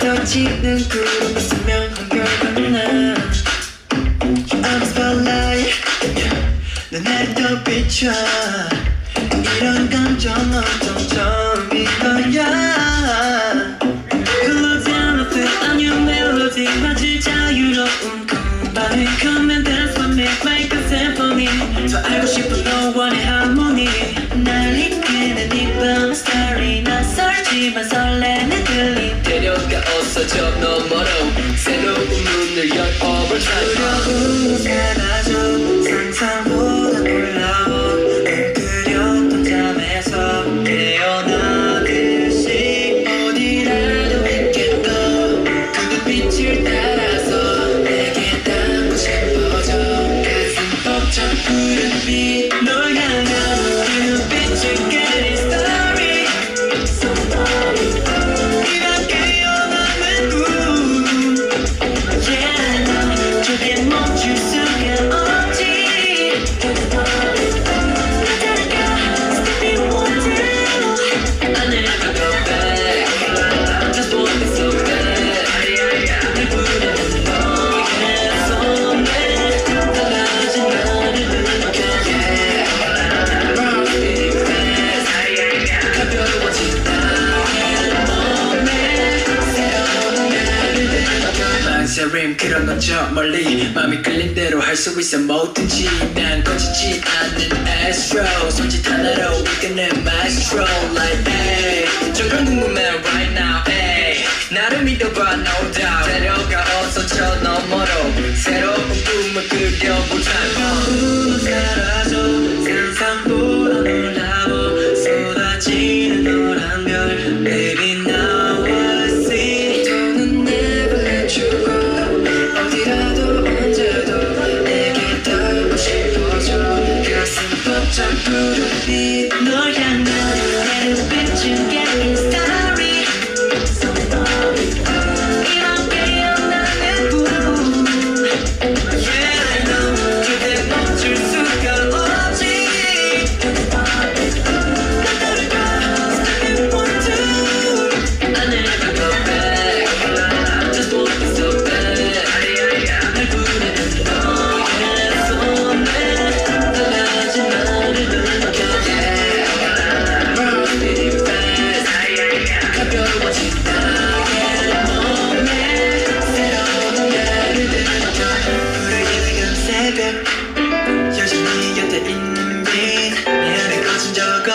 떠지는 구름 선명한 별과 나 I'm spotlight 눈에 더 비춰 이런 감정 어쩜 이밤 story 낯설지만 설레는 들림. 데려가 어서 저 너머로 새로운 문을 열 overtime 두려움 망설임 그런 건 저 멀리 마음이 끌린 대로 할 수 있어 뭐든지 난 꺼지지 않는 astro. 손짓 하나로 이끄는 maestro. Like hey 정말 궁금해 right now hey. 나를 믿어봐 no doubt. 데려가 어서 저 너머로 새로운 꿈을 그려보자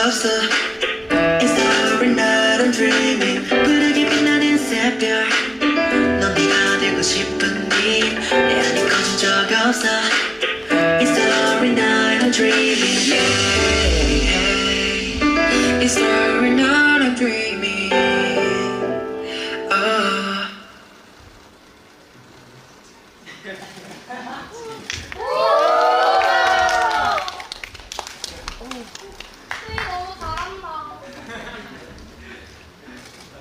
없어 It's every night I'm dreaming 푸르게 빛나는 새벽 넌 네가 되고 싶은 빛내 안에 꺼진 적 없어 It's every night I'm dreaming yeah, yeah. It's every night I'm dreaming oh.